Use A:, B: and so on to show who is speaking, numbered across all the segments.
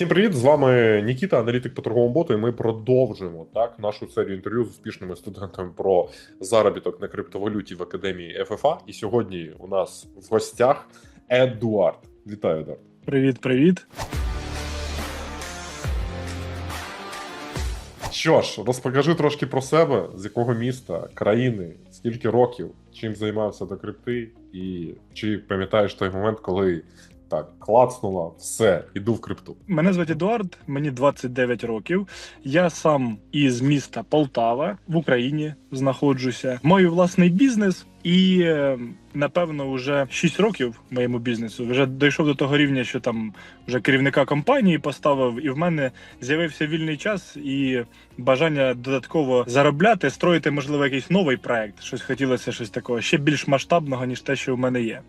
A: Всім привіт! З вами Нікіта, аналітик по торговому боту, і ми продовжуємо так нашу серію інтерв'ю з успішними студентами про заробіток на криптовалюті в академії ФФА. І сьогодні у нас в гостях Едуард. Вітаю, Едуард.
B: Привіт, привіт.
A: Що ж, розпокажи трошки про себе, з якого міста, країни, скільки років, чим займався до крипти, і чи пам'ятаєш той момент, коли так клацнула, все, іду в крипту.
B: Мене звати Едуард, мені 29 років. Я сам із міста Полтава в Україні знаходжуся. Маю власний бізнес і е, напевно вже 6 років моєму бізнесу. Вже дійшов до того рівня, що там вже керівника компанії поставив, і в мене з'явився вільний час і бажання додатково заробляти, строїти, можливо, якийсь новий проект. Щось хотілося щось такого ще більш масштабного, ніж те, що в мене є.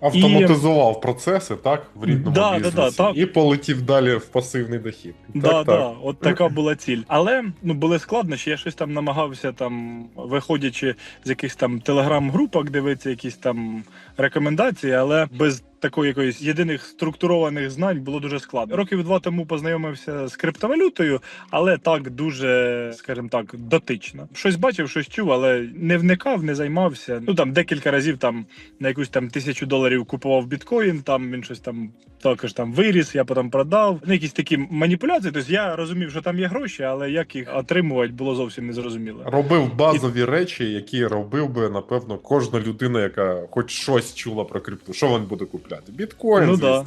A: Автоматизував процеси так в рідному
B: Да, да,
A: бізнесі
B: да, так.
A: і полетів далі в пасивний дохід.
B: Да,
A: так,
B: да, от така була ціль. Але ну були складнощі. Я щось там намагався там, виходячи з якихось там телеграм-групок, дивитися якісь там рекомендації, але без такої якоїсь єдиних структурованих знань було дуже складно. Років два тому познайомився з криптовалютою, але так дуже, скажімо так, дотично. Щось бачив, щось чув, але не вникав, не займався. Ну там декілька разів там на якусь там тисячу доларів купував біткоін. Там він щось там також там виріс, я потім продав. Ну, якісь такі маніпуляції. Тобто я розумів, що там є гроші, але як їх отримувати було зовсім незрозуміло.
A: Робив базові речі, які робив би, напевно, кожна людина, яка хоч щось чула про крипту. Що він буде купляти? Біткоін,
B: Ну,
A: звісно.
B: да.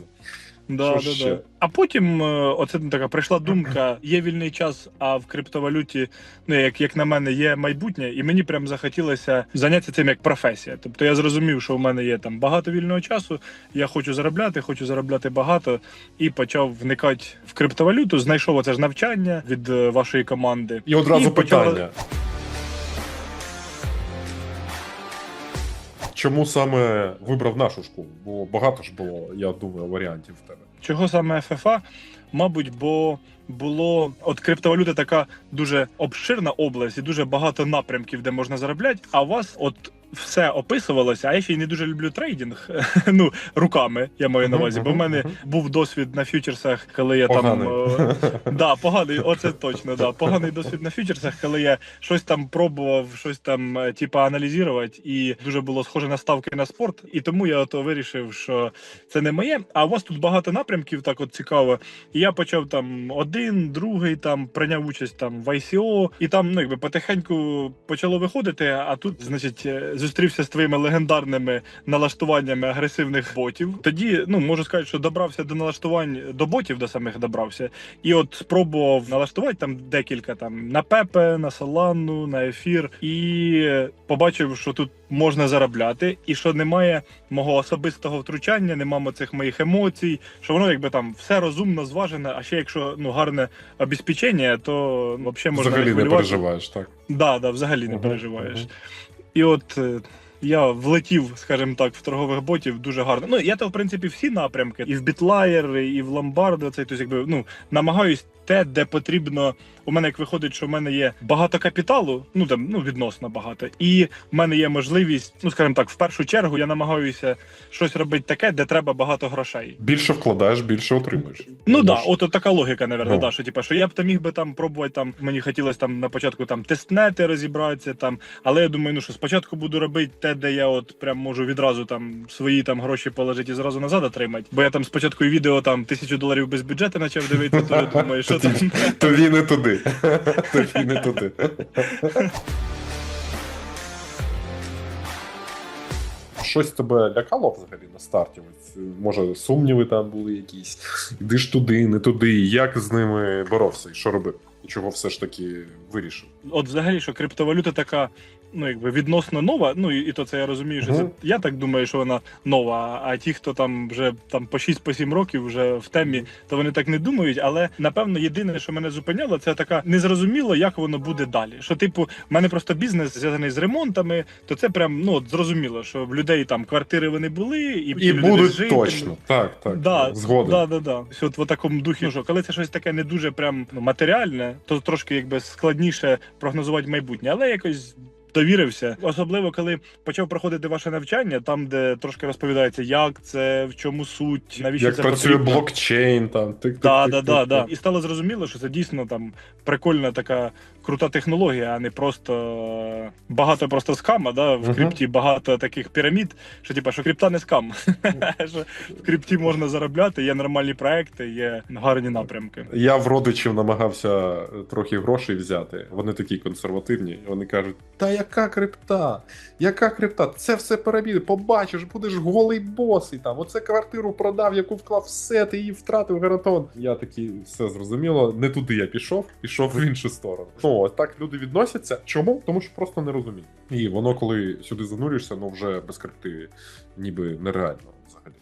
B: Да, да,
A: ще?
B: да. А потім е, оце така прийшла думка: є вільний час, а в криптовалюті, ну як, як на мене, є майбутнє, і мені прям захотілося зайнятися цим як професія. Тобто я зрозумів, що в мене є там багато вільного часу. Я хочу заробляти, хочу заробляти багато, і почав вникати в криптовалюту. Знайшов оце ж навчання від е, вашої команди.
A: І одразу
B: І
A: питання. Чому саме вибрав нашу школу? Бо багато ж було, я думаю, варіантів в тебе.
B: Чого саме ФФА? Мабуть, бо було от криптовалюта така дуже обширна область і дуже багато напрямків, де можна заробляти. А у вас от все описувалося. А я ще й не дуже люблю трейдинг. ну руками я маю на увазі. Бо в мене був досвід на фьючерсах, коли я
A: Поганий.
B: там е, да, поганий, оце точно. Да, поганий досвід на фьючерсах, коли я щось там пробував, щось там е, типа аналізувати, і дуже було схоже на ставки на спорт. І тому я ото вирішив, що це не моє. А у вас тут багато напрямків, так от цікаво. І я почав там один, другий там прийняв участь там в ICO, і там ну якби потихеньку почало виходити. А тут, значить, е, зустрівся з твоїми легендарними налаштуваннями агресивних ботів. Тоді ну можу сказати, що добрався до налаштувань до ботів до самих добрався. І от спробував налаштувати там декілька там на Пепе, на Солану, на ефір, і побачив, що тут можна заробляти, і що немає мого особистого втручання, немає цих моїх емоцій, що воно якби там все розумно зважене. А ще якщо ну гарне обезпечення, то ну, взагалі можна
A: Взагалі не переживаєш, так.
B: Да, да, взагалі не
A: Мгм,
B: переживаєш. І от е, я влетів, скажімо так, в торгових ботів дуже гарно. Ну я то в принципі всі напрямки, і в Бітлаєр, і в Ломбард, це тобто, якби ну намагаюсь те, де потрібно. У мене як виходить, що в мене є багато капіталу, ну там ну відносно багато, і в мене є можливість, ну скажімо так, в першу чергу я намагаюся щось робити таке, де треба багато грошей.
A: Більше вкладаєш, більше отримуєш.
B: Ну да, от, така логіка, наверное,
A: Ну.
B: да, що типа, що я б там міг би там пробувати там. Мені хотілося там на початку там тестнети розібратися там. Але я думаю, ну що спочатку буду робити те, де я от прям можу відразу там свої там гроші положити і зразу назад отримати. Бо я там спочатку відео там тисячу доларів без бюджету почав дивитися, то я думаю, що там.
A: Тобі не туди. Тобі не туди. Щось тебе лякало взагалі на старті? Може, сумніви там були якісь. Іди ж туди, не туди. Як з ними боровся і що робив? І чого все ж таки вирішив?
B: От взагалі, що криптовалюта така. Ну, якби відносно нова, ну і, і то це я розумію, що це я так думаю, що вона нова. А ті, хто там вже там по 6-7 років вже в темі, то вони так не думають. Але напевно, єдине, що мене зупиняло, це така незрозуміло, як воно буде далі. Що, типу, в мене просто бізнес зв'язаний з ремонтами, то це прям ну от зрозуміло, що в людей там квартири вони були, і,
A: І будуть
B: жити.
A: точно. Так, так.
B: Да,
A: Згоден.
B: Да, да, да. Все от в такому духі. Ну, що, коли це щось таке не дуже прям ну, матеріальне, то трошки якби складніше прогнозувати майбутнє, але якось довірився. Особливо коли почав проходити ваше навчання, там де трошки розповідається, як це, в чому суть, навіщо
A: Як
B: це
A: працює
B: потрібно.
A: блокчейн, там тик тик
B: Да,
A: тик,
B: да,
A: тик,
B: да,
A: тик.
B: да. І стало зрозуміло, що це дійсно там прикольна така крута технологія, а не просто е, багато просто скама. Да? В
A: Мгм.
B: крипті багато таких пірамід, що типа, що крипта не скам. Що в крипті можна заробляти, є нормальні проекти, є гарні напрямки.
A: Я в родичів намагався трохи грошей взяти. Вони такі консервативні. Вони кажуть: Та яка крипта? Яка крипта? Це все піраміди. Побачиш, будеш голий босий там. Оце квартиру продав, яку вклав все, ти її втратив гарантон. Я такий, все зрозуміло. Не туди я пішов, пішов в іншу сторону. Ну, ось так люди відносяться. Чому? Тому що просто не розуміють. І воно, коли сюди занурюєшся, ну вже без крипти ніби нереально взагалі.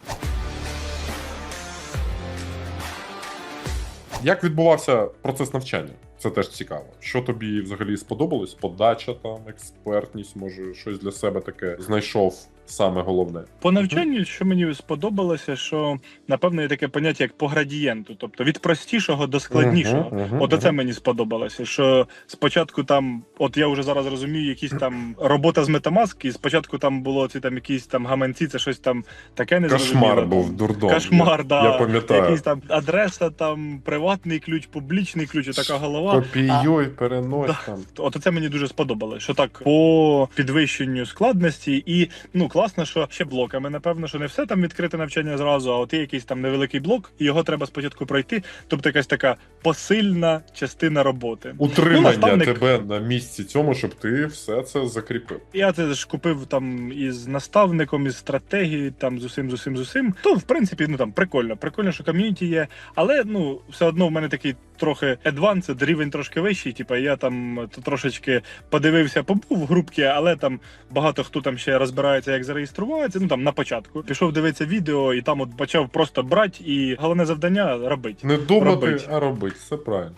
A: Як відбувався процес навчання? Це теж цікаво. Що тобі взагалі сподобалось? Подача там, експертність, може, щось для себе таке знайшов саме головне.
B: По навчанню, що мені сподобалося, що напевно є таке поняття як по градієнту, тобто від простішого до складнішого.
A: Мгм, мгм,
B: От оце мені сподобалося. Що спочатку там, от я вже зараз розумію, якісь там робота з Metamask, і спочатку там було ці там якісь там гаманці, це щось там таке незрозуміле.
A: Кошмар був дурдом.
B: Кошмар, да.
A: я пам'ятаю.
B: Якийсь там адреса, там приватний ключ, публічний ключ, і така голова.
A: Копіюй, перенось
B: Да.
A: там.
B: От це мені дуже сподобалось, що так по підвищенню складності, і ну класно, що ще блоками. Напевно, що не все там відкрите навчання зразу, а от є якийсь там невеликий блок, і його треба спочатку пройти. Тобто якась така посильна частина роботи.
A: Утримання
B: Ну, наставник-
A: тебе на місці цьому, щоб ти все це закріпив.
B: Я це ж купив там із наставником, із стратегії, там з усім, з усім, з усім. То в принципі, ну там прикольно. Прикольно, що ком'юніті є, але ну все одно в мене такий трохи advanced, рівень трошки вищий. Типа я там трошечки подивився, побув в групці, але там багато хто там ще розбирається, як зареєструватися. Ну там на початку пішов дивитися відео, і там от почав просто брати, і головне завдання робити.
A: Не думати,
B: Робить.
A: а робити. Все правильно.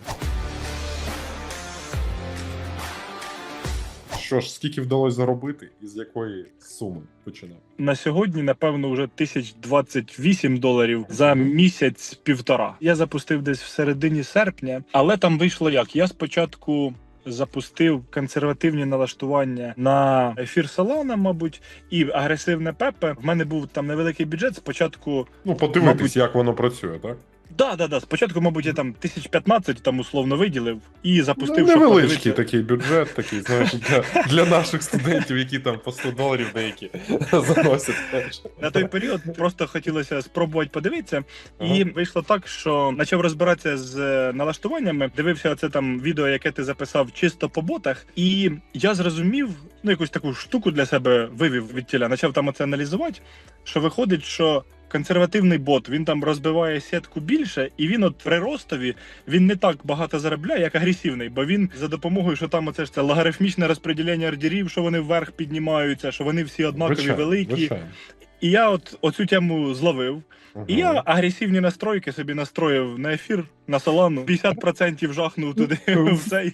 A: Що ж, скільки вдалося заробити і з якої суми починав?
B: На сьогодні, напевно, вже 1028 доларів за місяць півтора. Я запустив десь в середині серпня, але там вийшло як? Я спочатку. Запустив консервативні налаштування на ефір салона, мабуть, і агресивне пепе. В мене був там невеликий бюджет. Спочатку,
A: Ну, подивитись,
B: Мабуть.
A: як воно працює, так?
B: Да, да, да. Спочатку, мабуть, я там 1015 там условно виділив і запустив,
A: Ну,
B: щоб
A: невеличкий
B: подивитися.
A: такий бюджет, такий, знаєш, для, для наших студентів, які там по 100 доларів деякі заносять.
B: На той період просто хотілося спробувати подивитися, і
A: Ага.
B: вийшло так, що почав розбиратися з е, налаштуваннями. Дивився оце там відео, яке ти записав чисто по ботах, і я зрозумів, ну якусь таку штуку для себе вивів від тіля. Почав там оце аналізувати. Що виходить, що консервативний бот він там розбиває сітку більше, і він от при ростові він не так багато заробляє, як агресивний, бо він за допомогою, що там оце ж це логарифмічне розподілення ордерів, що вони вверх піднімаються, що вони всі однакові
A: Вичай,
B: великі.
A: Вичай.
B: І я от оцю тему зловив. І я агресивні настройки собі настроїв на ефір, на солану. 50% жахнув туди.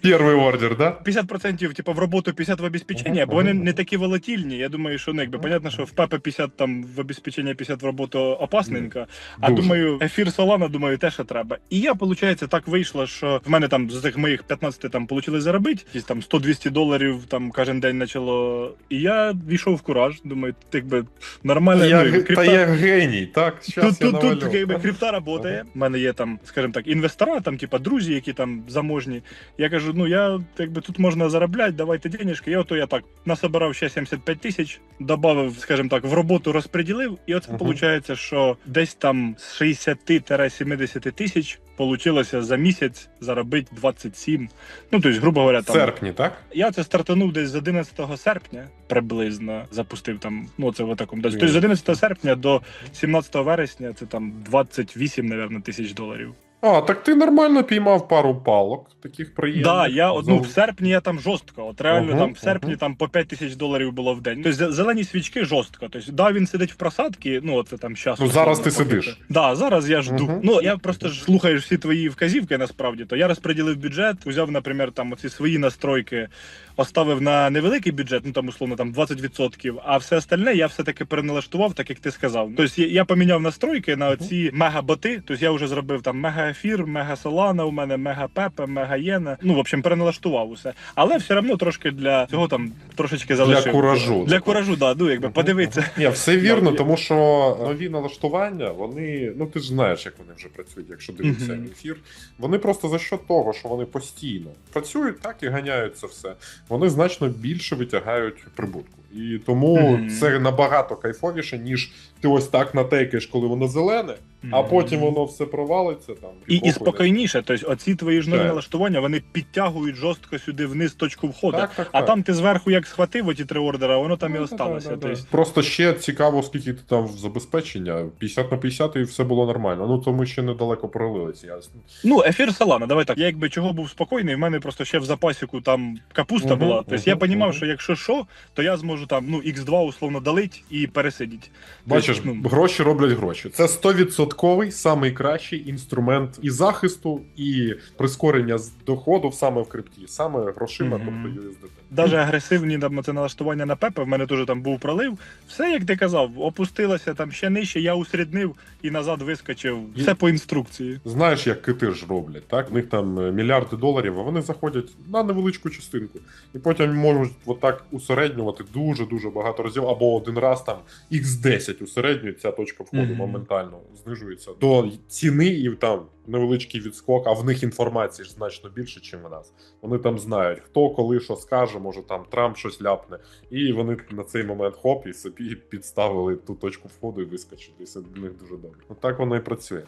A: Перший ордер, да?
B: 50% типу, в роботу, 50% в обезпечення, бо вони не такі волатильні. Я думаю, що ну, якби понятно, що в ПП 50 там в обезпечення, 50 в роботу опасненько. А
A: Дуже.
B: думаю, ефір Solana, думаю, те, що треба. І я, виходить, так вийшло, що в мене там з цих моїх 15 там вийшло заробити, якісь там 100-200 доларів там кожен день почало. І я війшов в кураж. Думаю, якби нормально.
A: Я,
B: ну, крипта-
A: Та я геній, так? Щас
B: Тут, тут, тут якби, крипта працює. У мене є там, скажімо так, інвестора, там, типа, друзі, які там заможні. Я кажу, ну я якби тут можна заробляти, давайте денежки. Я ото я так насобирав ще 75 тисяч, додав, скажімо так, в роботу розподілив, і оце виходить, що десь там з 60-70 тисяч получилося за місяць заробити 27. Ну, тобто, грубо говоря, там.
A: серпні, так?
B: Я це стартанув десь з 11 серпня, приблизно запустив там. Ну це в такому. Тобто з 11 серпня до 17 вересня це там 28, мабуть, тисяч доларів.
A: А, так ти нормально піймав пару палок, таких приємних.
B: Да, я одну
A: Зав-
B: в серпні я там жорстко. От реально
A: Ага,
B: там в серпні
A: ага.
B: там по 5 тисяч доларів було в день. Тобто зелені свічки жорстко. Тобто, да, він сидить в просадці. Ну це там щас.
A: Ну, зараз ти
B: поки-
A: сидиш.
B: Да, зараз я жду.
A: Мгм.
B: Ну я просто ж слухаю всі твої вказівки. Насправді, то я розподілив бюджет, узяв, наприклад, там оці свої настройки. Оставив на невеликий бюджет, ну там условно там 20%, а все остальне я все-таки переналаштував, так як ти сказав. Тобто я, я поміняв настройки на ці мега-боти. Тобто я вже зробив там мега-ефір, мега-солана у мене, мега-пепе, мега-єна. Ну, в общем, переналаштував усе. Але все одно трошки для цього там трошечки залишив.
A: Для куражу.
B: Для куражу, да, ну якби подивитися.
A: Ні, все вірно, тому що нові налаштування, вони, ну ти ж знаєш, як вони вже працюють, якщо дивитися ефір. Вони просто за що того, що вони постійно працюють, так і ганяють це все. Вони значно більше витягають прибутку. І тому
B: Мгм.
A: це набагато кайфовіше, ніж ти ось так натейкаєш, коли воно зелене, а потім воно все провалиться там.
B: І, і спокійніше, тобто оці твої ж нові
A: Так.
B: налаштування вони підтягують жорстко сюди вниз точку входу.
A: Так, так,
B: А
A: так.
B: там ти зверху як схватив оті три ордера, воно там і
A: Ну,
B: осталося.
A: да-да-да-да.
B: Тобто,
A: Просто ще цікаво, скільки ти там забезпечення. 50 на 50 і все було нормально. Ну то ми ще недалеко пролилися. Ясно.
B: ну, ефір Солана, давай так. Я якби чого був спокійний, в мене просто ще в запасіку там капуста була. Тобто я розумів, що якщо що, то я зможу там ну X2 условно долить і пересидіть.
A: Бачиш,
B: Тобто, ну,
A: гроші роблять гроші. Це 100% самий кращий інструмент і захисту, і прискорення з доходу саме в крипті, саме грошима,
B: Мгм.
A: тобто USDT.
B: Даже агресивні там це налаштування на пепе, в мене теж там був пролив. Все, як ти казав, опустилося там ще нижче, я усріднив і назад вискочив.
A: І-
B: Все по інструкції.
A: Знаєш, як кити ж роблять, так? В них там е, мільярди доларів, а вони заходять на невеличку частинку. І потім можуть отак усереднювати дуже-дуже багато разів, або один раз там x10 усереднюють, ця точка входу
B: Мгм.
A: моментально знижується до ціни, і там невеличкий відскок, а в них інформації ж значно більше, ніж в нас. Вони там знають, хто коли що скаже, може там Трамп щось ляпне. І вони на цей момент хоп і собі підставили ту точку входу і вискочили. І це для них дуже добре. Ну так воно і працює.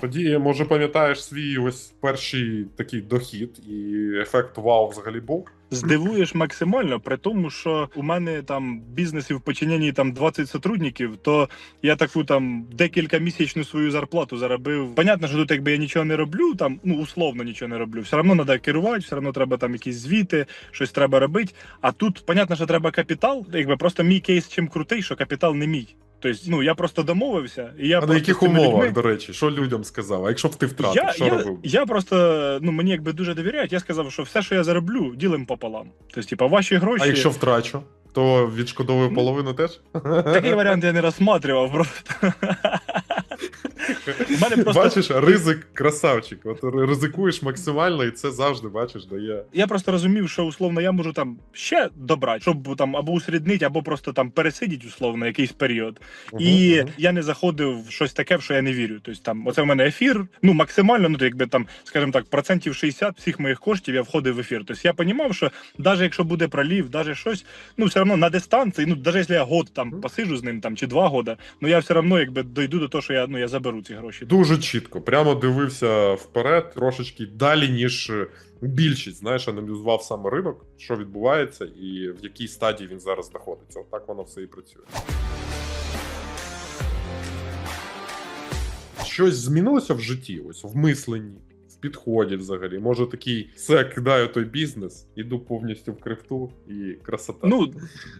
A: Тоді, може, пам'ятаєш свій ось перший такий дохід, і ефект вау взагалі був.
B: Здивуєш максимально, при тому, що у мене там бізнесі в подчиненні там 20 сотрудників, то я таку там декілька місячну свою зарплату заробив. Понятно, що тут якби я нічого не роблю, там ну условно нічого не роблю. Все одно треба керувати, все одно треба там якісь звіти, щось треба робити. А тут, понятно, що треба капітал. Якби просто мій кейс чим крутий, що капітал не мій. Тобто, ну я просто домовився, і я
A: а на яких умовах,
B: людьми-
A: до речі, що людям сказав? А якщо б ти втратив,
B: я,
A: що
B: я,
A: робив?
B: я просто ну мені якби дуже довіряють. Я сказав, що все, що я зароблю, ділимо пополам. Тобто, типа, ваші гроші.
A: А якщо втрачу, то відшкодовую
B: Ну,
A: половину теж?
B: Такий варіант я не розсматривав просто. Мене просто-
A: Бачиш, ризик красавчик. От ризикуєш максимально, і це завжди бачиш, дає.
B: Я просто розумів, що условно я можу там ще добрати, щоб там або усріднити, або просто там пересидіти условно якийсь період. І
A: Мгм, мгм.
B: я не заходив в щось таке, в що я не вірю. Тобто там, оце в мене ефір. Ну максимально, ну то якби там, скажімо так, процентів 60 всіх моїх коштів я входив в ефір. Тобто я розумів, що навіть якщо буде пролів, навіть щось, ну все одно на дистанції, ну навіть якщо я год там посижу з ним там чи два года, ну я все одно якби дойду до того, що я ну я заберу ці гроші.
A: Дуже чітко, прямо дивився вперед, трошечки далі, ніж е, більшість. Знаєш, аналізував саме ринок, що відбувається, і в якій стадії він зараз знаходиться. От воно все і працює. Щось змінилося в житті, ось в мисленні, підході взагалі. Може такий, все, кидаю той бізнес, іду повністю в крипту і красота.
B: Ну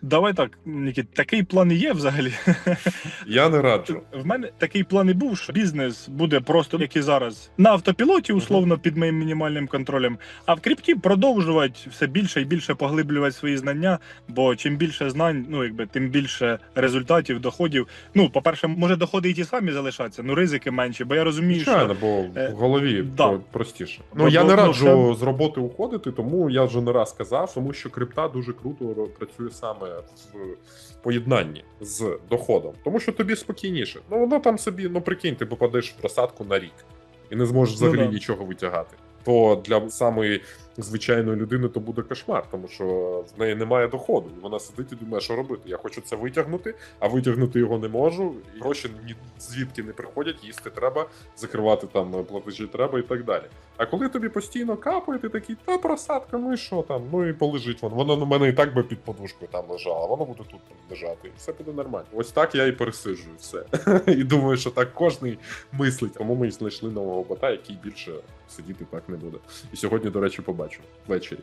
B: давай так, Нікіт, такий план і є взагалі.
A: я не раджу.
B: В мене такий план і був, що бізнес буде просто як і зараз на автопілоті, условно під моїм мінімальним контролем. А в крипті продовжувати все більше і більше поглиблювати свої знання. Бо чим більше знань, ну якби тим більше результатів, доходів. Ну, по-перше, може доходи і ті самі залишаться, ну ризики менші. Бо я розумію,
A: Звичайно,
B: що
A: бо
B: е,
A: в голові
B: да.
A: Про- простіше. Ну я
B: бо-
A: не
B: ну,
A: раджу з роботи уходити, тому я вже не раз казав, тому що крипта дуже круто працює саме в поєднанні з доходом, тому що тобі спокійніше. Ну воно там собі, ну прикинь, ти попадеш в просадку на рік і не зможеш
B: Ну,
A: взагалі
B: да.
A: нічого витягати. То для самої звичайної людини то буде кошмар, тому що в неї немає доходу, і вона сидить і думає, що робити. Я хочу це витягнути, а витягнути його не можу. І гроші ні звідки не приходять, їсти треба, закривати там платежі треба і так далі. А коли тобі постійно капає, ти такий, та просадка, ну і що там? Ну і полежить воно. Воно на мене і так би під подушкою там лежало, воно буде тут лежати, і все буде нормально. Ось так я і пересиджую все. І думаю, що так кожний мислить. Тому ми знайшли нового бота, який більше сидіти так не буде. І сьогодні, до речі, побачу ввечері.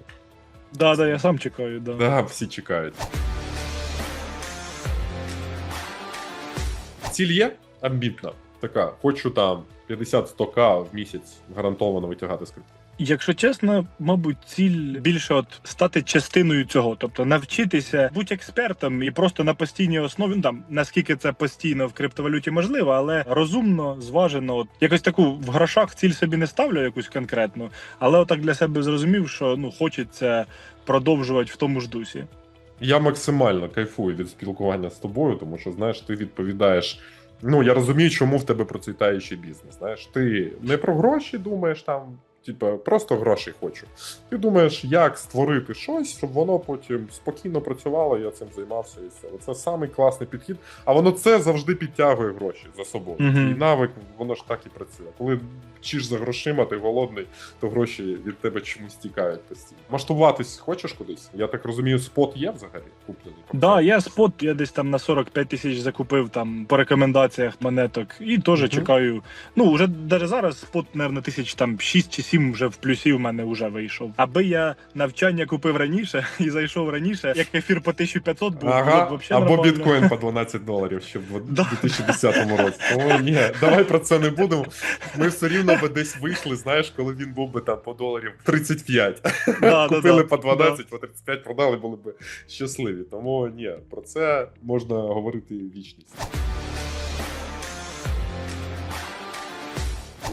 B: да, да, я сам чекаю. Да.
A: Да, всі чекають. Ціль є амбітна. Така, хочу там 50-100к в місяць гарантовано витягати з крипти.
B: Якщо чесно, мабуть, ціль більше от стати частиною цього, тобто навчитися бути експертом і просто на постійній основі. Ну там наскільки це постійно в криптовалюті можливо, але розумно, зважено. От якось таку в грошах ціль собі не ставлю, якусь конкретну, але отак для себе зрозумів, що ну хочеться продовжувати в тому ж дусі.
A: Я максимально кайфую від спілкування з тобою, тому що знаєш, ти відповідаєш. Ну я розумію, чому в тебе процвітаючий бізнес. Знаєш, ти не про гроші думаєш там, типу, просто гроші хочу. Ти думаєш, як створити щось, щоб воно потім спокійно працювало, я цим займався і все. Оце самий класний підхід. А воно це завжди підтягує гроші за собою.
B: Мгм.
A: І навик, воно ж так і працює. Коли чиш за грошима, ти голодний, то гроші від тебе чомусь тікають постійно. Масштабуватись хочеш кудись? Я так розумію, спот є взагалі куплений.
B: Да, я спот, я десь там на 45 тисяч закупив там по рекомендаціях монеток, і теж
A: Мгм.
B: чекаю. Ну, вже навіть зараз спот, мабуть, тисяч там 6 чи 7 вже в плюсі в мене вже вийшов. Аби я навчання купив раніше і зайшов раніше, як ефір по 1500 був, було б взагалі
A: або
B: нормально.
A: біткоін по 12 доларів ще в
B: Да.
A: 2010 році. Тому ні, давай про це не будемо. Ми все рівно би десь вийшли, знаєш, коли він був би там по доларів 35.
B: Да, да,
A: Купили
B: да,
A: по 12, по 35 продали, були б щасливі. Тому ні, про це можна говорити вічність.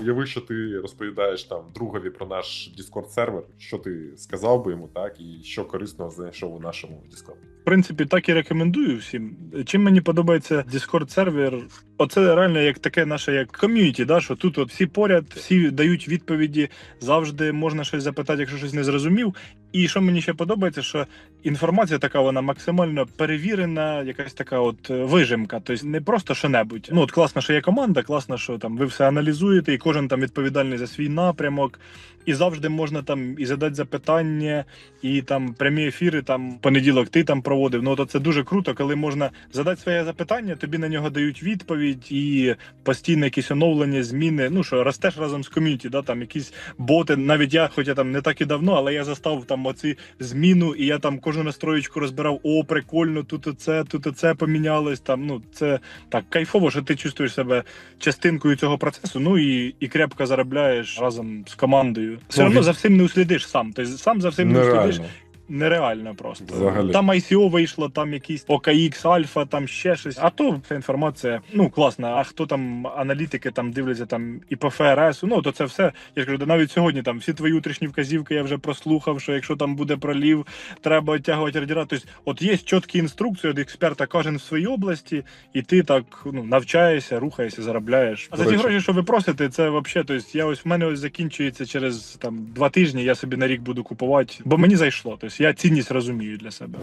A: Уяви, що ти розповідаєш там другові про наш Discord сервер, що ти сказав би йому, так, і що корисного знайшов у нашому Discord.
B: В принципі, так і рекомендую всім. Чим мені подобається Discord сервер, оце реально як таке наше як ком'юніті, да, що тут от всі поряд, всі дають відповіді, завжди можна щось запитати, якщо щось не зрозумів. І що мені ще подобається, що інформація така вона максимально перевірена, якась така от е, вижимка. Тобто не просто що-небудь. Ну от класно, що є команда, класно, що там ви все аналізуєте, і кожен там відповідальний за свій напрямок. І завжди можна там і задати запитання, і там прямі ефіри. Там понеділок ти там проводив. Ну то це дуже круто, коли можна задати своє запитання, тобі на нього дають відповідь, і постійно якісь оновлення, зміни. Ну що ростеш разом з ком'юніті, да там якісь боти. Навіть я, хоча там не так і давно, але я застав там оці зміну, і я там кожну настроєчку розбирав. О, прикольно, тут оце, тут оце помінялось. Там ну це так кайфово, що ти чувствуєш себе частинкою цього процесу. Ну і, і крепко заробляєш разом з командою. Все одно за всім не услідиш сам. Тобто сам за всім не услідиш.
A: Нереально.
B: Просто.
A: Взагалі.
B: Там ICO вийшло, там якісь OKX, Альфа, там ще щось. А то ця інформація ну класна. А хто там аналітики там дивляться там і по ФРС, ну то це все. Я ж кажу, навіть сьогодні там всі твої утрішні вказівки я вже прослухав, що якщо там буде пролів, треба оттягувати ордера. Тобто, от є чіткі інструкції від експерта, кожен в своїй області, і ти так ну навчаєшся, рухаєшся, заробляєш. А за ті гроші, що ви просите, це взагалі, тобто я ось в мене ось закінчується через там два тижні. Я собі на рік буду купувати, бо мені зайшло. Тобто я цінність розумію для себе.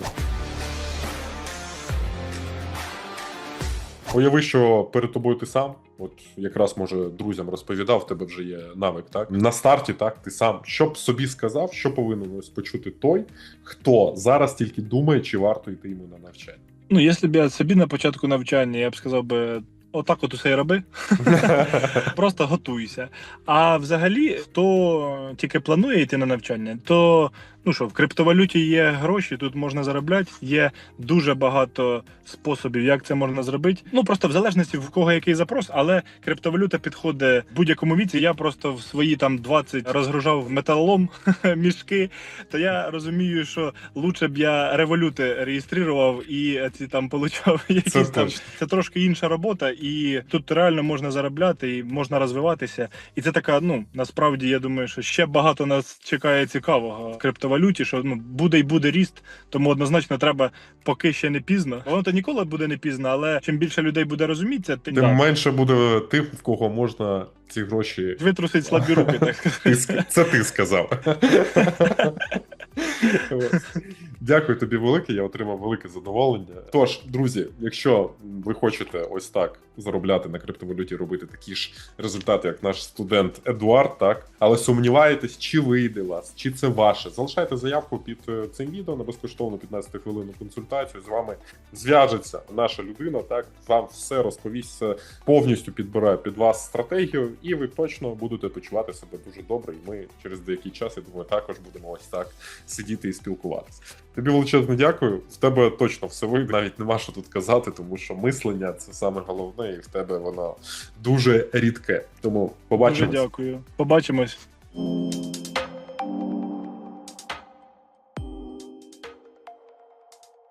A: Уяви, що перед тобою ти сам, от якраз може друзям розповідав, в тебе вже є навик, так? На старті, так, ти сам. Що б собі сказав, що повинен ось почути той, хто зараз тільки думає, чи варто йти йому на навчання.
B: Ну, якщо б я собі на початку навчання, я б сказав би. Отак, от усе й роби, просто готуйся. А взагалі, хто тільки планує йти на навчання, то ну що, в криптовалюті є гроші, тут можна заробляти. Є дуже багато способів, як це можна зробити. Ну просто в залежності в кого який запрос, але криптовалюта підходить в будь-якому віці. Я просто в свої там 20 розгружав металолом мішки. То я розумію, що лучше б я революти реєстрував і ці там получав якісь
A: Це
B: там. Це трошки інша робота, і тут реально можна заробляти і можна розвиватися. І це така, ну насправді я думаю, що ще багато нас чекає цікавого в криптовалюті, що ну буде й буде ріст, тому однозначно треба, поки ще не пізно. Воно то ніколи буде не пізно, але чим більше людей буде розумітися, тим
A: Тим менше буде тих, в кого можна ці гроші.
B: витрусить слабі руки, так
A: це ти сказав. Дякую тобі велике, я отримав велике задоволення. Тож, друзі, якщо ви хочете ось так заробляти на криптовалюті, робити такі ж результати, як наш студент Едуард, так але сумніваєтесь, чи вийде вас, чи це ваше, залишайте заявку під е, цим відео на безкоштовну 15 хвилинну консультацію. З вами зв'яжеться наша людина. Так вам все розповість, повністю підбирає під вас стратегію, і ви точно будете почувати себе дуже добре. І ми через деякий час, я думаю, також будемо ось так сидіти і спілкуватися. Тобі величезно дякую. В тебе точно все вийде. Навіть нема що тут казати, тому що мислення це саме головне, і в тебе воно дуже рідке. Тому
B: Дуже
A: побачимо.
B: дякую. Побачимось. Música